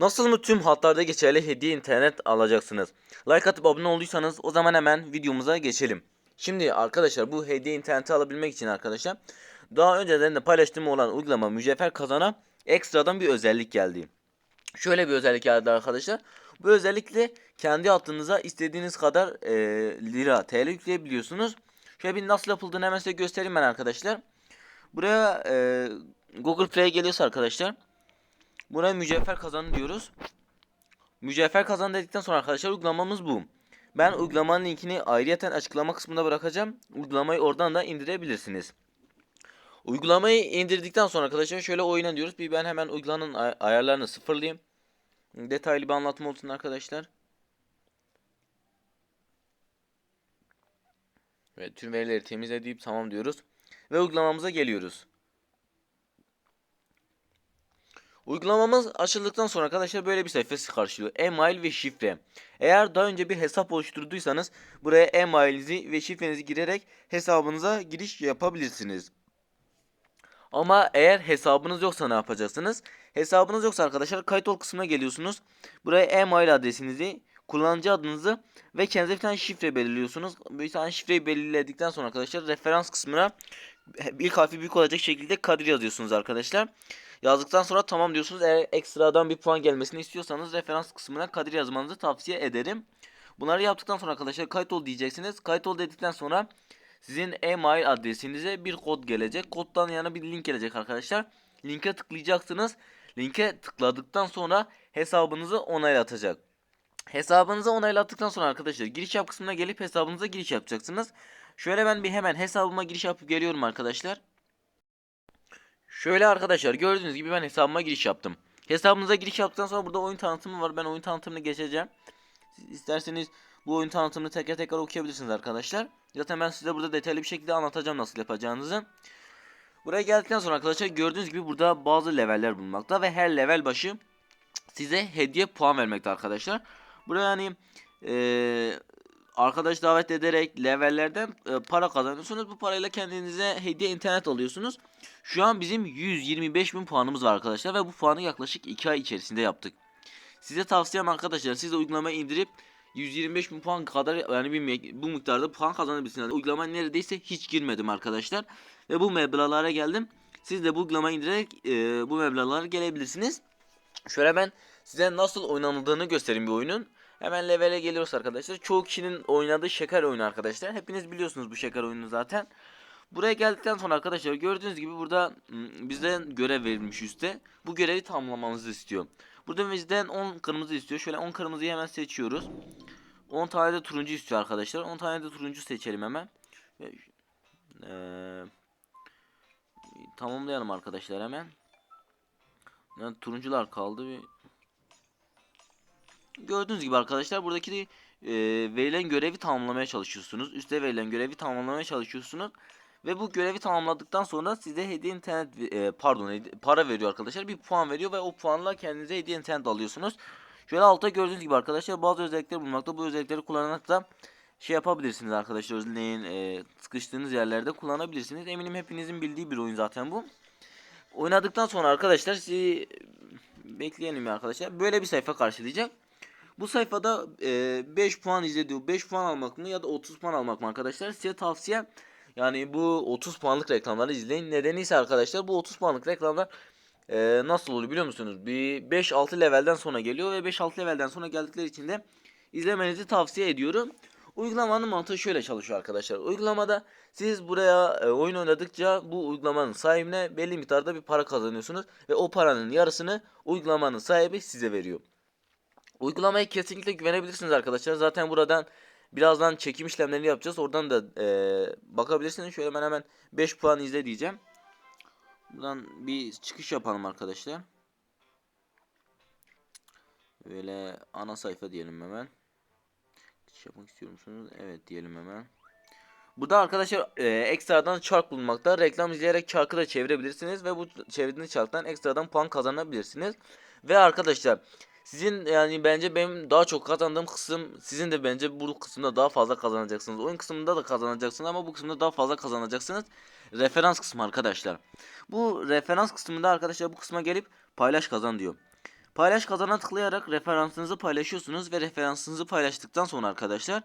Nasıl mı tüm hatlarda geçerli hediye internet alacaksınız? Like atıp abone olduysanız o zaman hemen videomuza geçelim. Şimdi arkadaşlar bu hediye interneti alabilmek için arkadaşlar daha önceden de paylaştığım olan uygulama Mücevher Kazan'a ekstradan bir özellik geldi. Şöyle bir özellik geldi arkadaşlar. Bu özellikle kendi hattınıza istediğiniz kadar e, lira TL yükleyebiliyorsunuz. Şöyle bir nasıl yapıldığını hemen size göstereyim ben arkadaşlar. Buraya e, Google Play'e geliyorsa arkadaşlar. Buraya mücevher kazanı diyoruz. Mücevher kazan dedikten sonra arkadaşlar uygulamamız bu. Ben uygulamanın linkini ayrıyeten açıklama kısmında bırakacağım. Uygulamayı oradan da indirebilirsiniz. Uygulamayı indirdikten sonra arkadaşlar şöyle oyuna diyoruz. Bir ben hemen uygulamanın ay- ayarlarını sıfırlayayım. Detaylı bir anlatım olsun arkadaşlar. Ve tüm verileri temizle deyip tamam diyoruz. Ve uygulamamıza geliyoruz. Uygulamamız açıldıktan sonra arkadaşlar böyle bir sayfa sizi karşılıyor. E-mail ve şifre. Eğer daha önce bir hesap oluşturduysanız buraya e-mailinizi ve şifrenizi girerek hesabınıza giriş yapabilirsiniz. Ama eğer hesabınız yoksa ne yapacaksınız? Hesabınız yoksa arkadaşlar kayıt ol kısmına geliyorsunuz. Buraya e-mail adresinizi, kullanıcı adınızı ve kendinize bir tane şifre belirliyorsunuz. Bir tane şifreyi belirledikten sonra arkadaşlar referans kısmına ilk harfi büyük olacak şekilde Kadir yazıyorsunuz arkadaşlar. Yazdıktan sonra tamam diyorsunuz. Eğer ekstradan bir puan gelmesini istiyorsanız referans kısmına Kadir yazmanızı tavsiye ederim. Bunları yaptıktan sonra arkadaşlar kayıt ol diyeceksiniz. Kayıt ol dedikten sonra sizin e-mail adresinize bir kod gelecek. Koddan yana bir link gelecek arkadaşlar. Linke tıklayacaksınız. Linke tıkladıktan sonra hesabınızı onaylatacak. Hesabınızı onaylattıktan sonra arkadaşlar giriş yap kısmına gelip hesabınıza giriş yapacaksınız. Şöyle ben bir hemen hesabıma giriş yapıp geliyorum arkadaşlar. Şöyle arkadaşlar gördüğünüz gibi ben hesabıma giriş yaptım. Hesabınıza giriş yaptıktan sonra burada oyun tanıtımı var. Ben oyun tanıtımını geçeceğim. Siz isterseniz bu oyun tanıtımını tekrar tekrar okuyabilirsiniz arkadaşlar. Zaten ben size burada detaylı bir şekilde anlatacağım nasıl yapacağınızı. Buraya geldikten sonra arkadaşlar gördüğünüz gibi burada bazı leveller bulunmakta ve her level başı size hediye puan vermekte arkadaşlar. Buraya hani eee arkadaş davet ederek levellerden e, para kazanıyorsunuz. Bu parayla kendinize hediye internet alıyorsunuz. Şu an bizim 125 bin puanımız var arkadaşlar ve bu puanı yaklaşık 2 ay içerisinde yaptık. Size tavsiyem arkadaşlar siz de uygulamayı indirip 125 bin puan kadar yani bir bu miktarda puan kazanabilirsiniz. Yani uygulama neredeyse hiç girmedim arkadaşlar. Ve bu meblağlara geldim. Siz de bu uygulamayı indirerek e, bu meblağlara gelebilirsiniz. Şöyle ben size nasıl oynanıldığını göstereyim bir oyunun. Hemen levele geliyoruz arkadaşlar. Çoğu kişinin oynadığı şeker oyunu arkadaşlar. Hepiniz biliyorsunuz bu şeker oyunu zaten. Buraya geldikten sonra arkadaşlar gördüğünüz gibi burada bize görev verilmiş üstte. Bu görevi tamamlamamızı istiyor. Burada bizden 10 kırmızı istiyor. Şöyle 10 kırmızıyı hemen seçiyoruz. 10 tane de turuncu istiyor arkadaşlar. 10 tane de turuncu seçelim hemen. Eee, tamamlayalım arkadaşlar hemen. Yani turuncular kaldı. Bir... Gördüğünüz gibi arkadaşlar buradaki de, e, verilen görevi tamamlamaya çalışıyorsunuz. Üste verilen görevi tamamlamaya çalışıyorsunuz. Ve bu görevi tamamladıktan sonra size hediye internet e, pardon para veriyor arkadaşlar. Bir puan veriyor ve o puanla kendinize hediye internet alıyorsunuz. Şöyle altta gördüğünüz gibi arkadaşlar bazı özellikler bulunmakta. Bu özellikleri kullanarak da şey yapabilirsiniz arkadaşlar. Örneğin e, sıkıştığınız yerlerde kullanabilirsiniz. Eminim hepinizin bildiği bir oyun zaten bu. Oynadıktan sonra arkadaşlar sizi bekleyelim ya arkadaşlar. Böyle bir sayfa karşılayacak. Bu sayfada e, 5 puan izlediği 5 puan almak mı ya da 30 puan almak mı arkadaşlar? Size tavsiye yani bu 30 puanlık reklamları izleyin. Nedeni ise arkadaşlar bu 30 puanlık reklamlar e, nasıl oluyor biliyor musunuz? Bir 5-6 levelden sonra geliyor ve 5-6 levelden sonra geldikleri için de izlemenizi tavsiye ediyorum. Uygulamanın mantığı şöyle çalışıyor arkadaşlar. Uygulamada siz buraya e, oyun oynadıkça bu uygulamanın sahibine belli miktarda bir para kazanıyorsunuz ve o paranın yarısını uygulamanın sahibi size veriyor. Uygulamaya kesinlikle güvenebilirsiniz arkadaşlar. Zaten buradan birazdan çekim işlemlerini yapacağız. Oradan da e, bakabilirsiniz. Şöyle ben hemen 5 puan izle diyeceğim. Buradan bir çıkış yapalım arkadaşlar. Böyle ana sayfa diyelim hemen. Çıkış yapmak istiyor musunuz? Evet diyelim hemen. Burada arkadaşlar e, ekstradan çark bulunmakta. Reklam izleyerek çarkı da çevirebilirsiniz ve bu çevirdiğiniz çarktan ekstradan puan kazanabilirsiniz. Ve arkadaşlar sizin yani bence benim daha çok kazandığım kısım sizin de bence bu kısımda daha fazla kazanacaksınız. Oyun kısmında da kazanacaksınız ama bu kısımda daha fazla kazanacaksınız. Referans kısmı arkadaşlar. Bu referans kısmında arkadaşlar bu kısma gelip paylaş kazan diyor. Paylaş kazana tıklayarak referansınızı paylaşıyorsunuz ve referansınızı paylaştıktan sonra arkadaşlar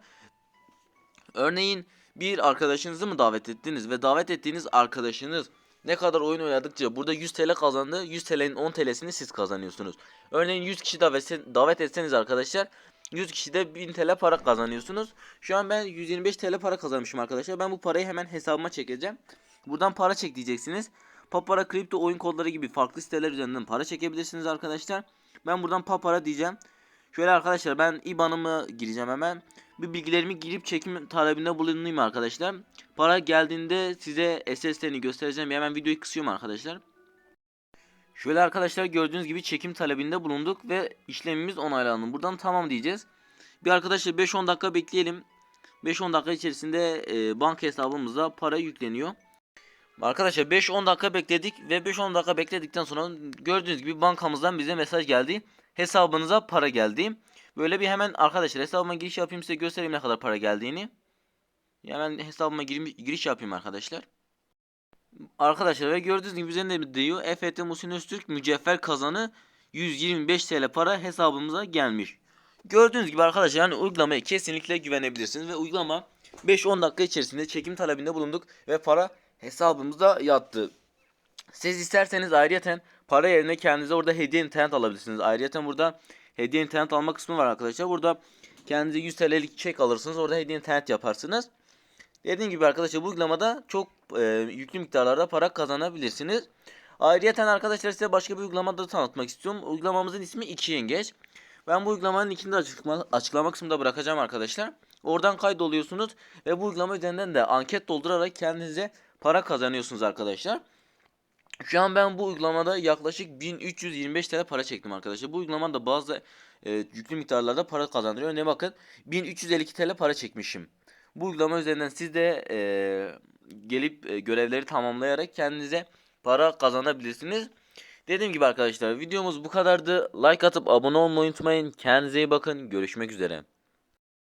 örneğin bir arkadaşınızı mı davet ettiniz ve davet ettiğiniz arkadaşınız ne kadar oyun oynadıkça burada 100 TL kazandı 100 TL'nin 10 TL'sini siz kazanıyorsunuz. Örneğin 100 kişi davet, davet etseniz arkadaşlar 100 kişide 1000 TL para kazanıyorsunuz. Şu an ben 125 TL para kazanmışım arkadaşlar. Ben bu parayı hemen hesabıma çekeceğim. Buradan para çek diyeceksiniz. Papara kripto oyun kodları gibi farklı siteler üzerinden para çekebilirsiniz arkadaşlar. Ben buradan Papara diyeceğim. Şöyle arkadaşlar ben IBAN'ımı gireceğim hemen. Bir bilgilerimi girip çekim talebinde bulunayım arkadaşlar. Para geldiğinde size SS'lerini göstereceğim. Hemen videoyu kısıyorum arkadaşlar. Şöyle arkadaşlar gördüğünüz gibi çekim talebinde bulunduk ve işlemimiz onaylandı. Buradan tamam diyeceğiz. Bir arkadaşlar 5-10 dakika bekleyelim. 5-10 dakika içerisinde e, banka hesabımıza para yükleniyor. Arkadaşlar 5-10 dakika bekledik ve 5-10 dakika bekledikten sonra gördüğünüz gibi bankamızdan bize mesaj geldi. Hesabınıza para geldi. Böyle bir hemen arkadaşlar hesabıma giriş yapayım size göstereyim ne kadar para geldiğini. Hemen hesabıma giriş, yapayım arkadaşlar. Arkadaşlar ve gördüğünüz gibi üzerinde diyor EFT Muhsin Öztürk mücevher kazanı 125 TL para hesabımıza gelmiş. Gördüğünüz gibi arkadaşlar yani uygulamaya kesinlikle güvenebilirsiniz ve uygulama 5-10 dakika içerisinde çekim talebinde bulunduk ve para hesabımıza yattı. Siz isterseniz ayrıyeten para yerine kendinize orada hediye internet alabilirsiniz. Ayrıyeten burada hediye internet alma kısmı var arkadaşlar. Burada kendinize 100 TL'lik çek alırsınız. Orada hediye internet yaparsınız. Dediğim gibi arkadaşlar bu uygulamada çok e, yüklü miktarlarda para kazanabilirsiniz. Ayrıyeten arkadaşlar size başka bir uygulama da tanıtmak istiyorum. Uygulamamızın ismi 2 Yengeç. Ben bu uygulamanın linkini açıklama, açıklama kısmında bırakacağım arkadaşlar. Oradan kaydoluyorsunuz ve bu uygulama üzerinden de anket doldurarak kendinize para kazanıyorsunuz arkadaşlar. Şu an ben bu uygulamada yaklaşık 1325 TL para çektim arkadaşlar. Bu uygulamada bazı e, yüklü miktarlarda para kazandırıyor. Ne bakın 1352 TL para çekmişim. Bu uygulama üzerinden siz de e, gelip e, görevleri tamamlayarak kendinize para kazanabilirsiniz. Dediğim gibi arkadaşlar videomuz bu kadardı. Like atıp abone olmayı unutmayın. Kendinize iyi bakın. Görüşmek üzere.